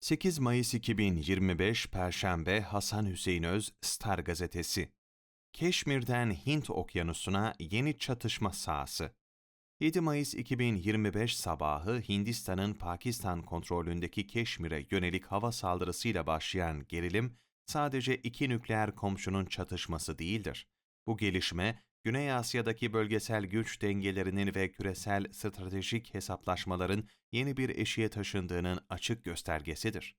8 Mayıs 2025 Perşembe Hasan Hüseyin Öz Star Gazetesi Keşmir'den Hint Okyanusu'na yeni çatışma sahası 7 Mayıs 2025 sabahı Hindistan'ın Pakistan kontrolündeki Keşmir'e yönelik hava saldırısıyla başlayan gerilim sadece iki nükleer komşunun çatışması değildir. Bu gelişme, Güney Asya'daki bölgesel güç dengelerinin ve küresel stratejik hesaplaşmaların yeni bir eşiğe taşındığının açık göstergesidir.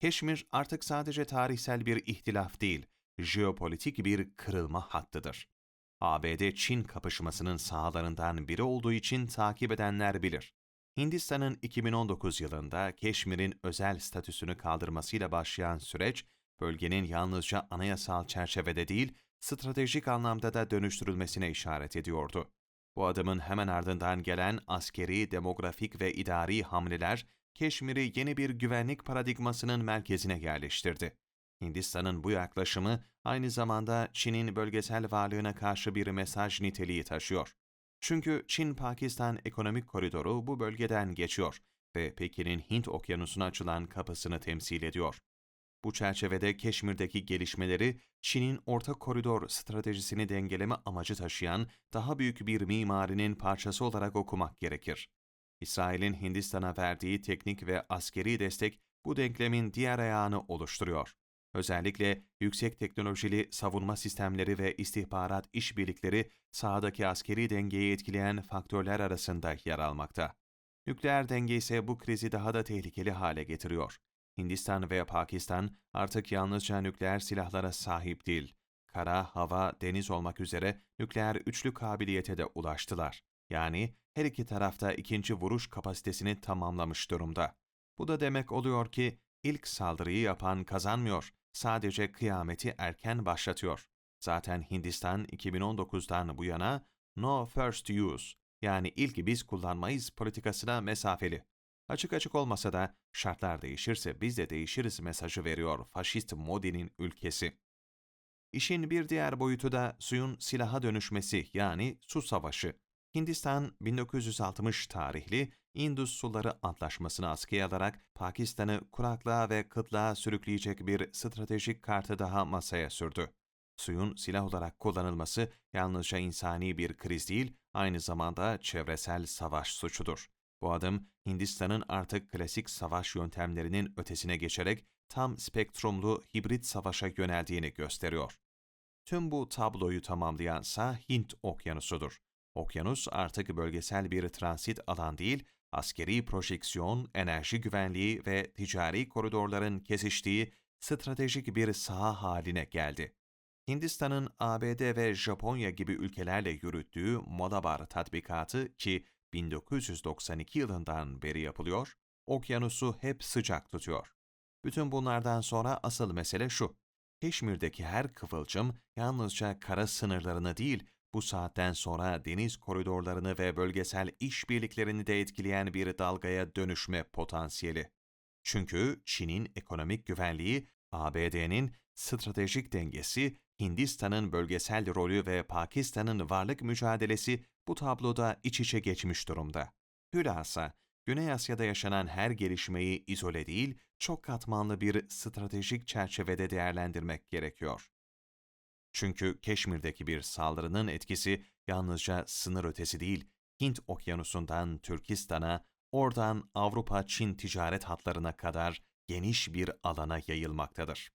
Keşmir artık sadece tarihsel bir ihtilaf değil, jeopolitik bir kırılma hattıdır. ABD-Çin kapışmasının sahalarından biri olduğu için takip edenler bilir. Hindistan'ın 2019 yılında Keşmir'in özel statüsünü kaldırmasıyla başlayan süreç, bölgenin yalnızca anayasal çerçevede değil, stratejik anlamda da dönüştürülmesine işaret ediyordu. Bu adımın hemen ardından gelen askeri, demografik ve idari hamleler, Keşmir'i yeni bir güvenlik paradigmasının merkezine yerleştirdi. Hindistan'ın bu yaklaşımı aynı zamanda Çin'in bölgesel varlığına karşı bir mesaj niteliği taşıyor. Çünkü Çin-Pakistan ekonomik koridoru bu bölgeden geçiyor ve Pekin'in Hint okyanusuna açılan kapısını temsil ediyor. Bu çerçevede Keşmir'deki gelişmeleri Çin'in orta koridor stratejisini dengeleme amacı taşıyan daha büyük bir mimarinin parçası olarak okumak gerekir. İsrail'in Hindistan'a verdiği teknik ve askeri destek bu denklemin diğer ayağını oluşturuyor. Özellikle yüksek teknolojili savunma sistemleri ve istihbarat işbirlikleri sahadaki askeri dengeyi etkileyen faktörler arasında yer almakta. Nükleer denge ise bu krizi daha da tehlikeli hale getiriyor. Hindistan ve Pakistan artık yalnızca nükleer silahlara sahip değil, kara, hava, deniz olmak üzere nükleer üçlü kabiliyete de ulaştılar. Yani her iki tarafta ikinci vuruş kapasitesini tamamlamış durumda. Bu da demek oluyor ki ilk saldırıyı yapan kazanmıyor, sadece kıyameti erken başlatıyor. Zaten Hindistan 2019'dan bu yana no first use yani ilk biz kullanmayız politikasına mesafeli. Açık açık olmasa da şartlar değişirse biz de değişiriz mesajı veriyor faşist Modi'nin ülkesi. İşin bir diğer boyutu da suyun silaha dönüşmesi yani su savaşı. Hindistan 1960 tarihli Indus Suları Antlaşması'nı askıya alarak Pakistan'ı kuraklığa ve kıtlığa sürükleyecek bir stratejik kartı daha masaya sürdü. Suyun silah olarak kullanılması yalnızca insani bir kriz değil, aynı zamanda çevresel savaş suçudur. Bu adım Hindistan'ın artık klasik savaş yöntemlerinin ötesine geçerek tam spektrumlu hibrit savaşa yöneldiğini gösteriyor. Tüm bu tabloyu tamamlayansa Hint Okyanusu'dur. Okyanus artık bölgesel bir transit alan değil, askeri projeksiyon, enerji güvenliği ve ticari koridorların kesiştiği stratejik bir saha haline geldi. Hindistan'ın ABD ve Japonya gibi ülkelerle yürüttüğü Malabar tatbikatı ki 1992 yılından beri yapılıyor, okyanusu hep sıcak tutuyor. Bütün bunlardan sonra asıl mesele şu. Keşmir'deki her kıvılcım yalnızca kara sınırlarını değil, bu saatten sonra deniz koridorlarını ve bölgesel işbirliklerini de etkileyen bir dalgaya dönüşme potansiyeli. Çünkü Çin'in ekonomik güvenliği, ABD'nin stratejik dengesi, Hindistan'ın bölgesel rolü ve Pakistan'ın varlık mücadelesi bu tabloda iç içe geçmiş durumda. Hülasa, Güney Asya'da yaşanan her gelişmeyi izole değil, çok katmanlı bir stratejik çerçevede değerlendirmek gerekiyor. Çünkü Keşmir'deki bir saldırının etkisi yalnızca sınır ötesi değil, Hint okyanusundan Türkistan'a, oradan Avrupa-Çin ticaret hatlarına kadar geniş bir alana yayılmaktadır.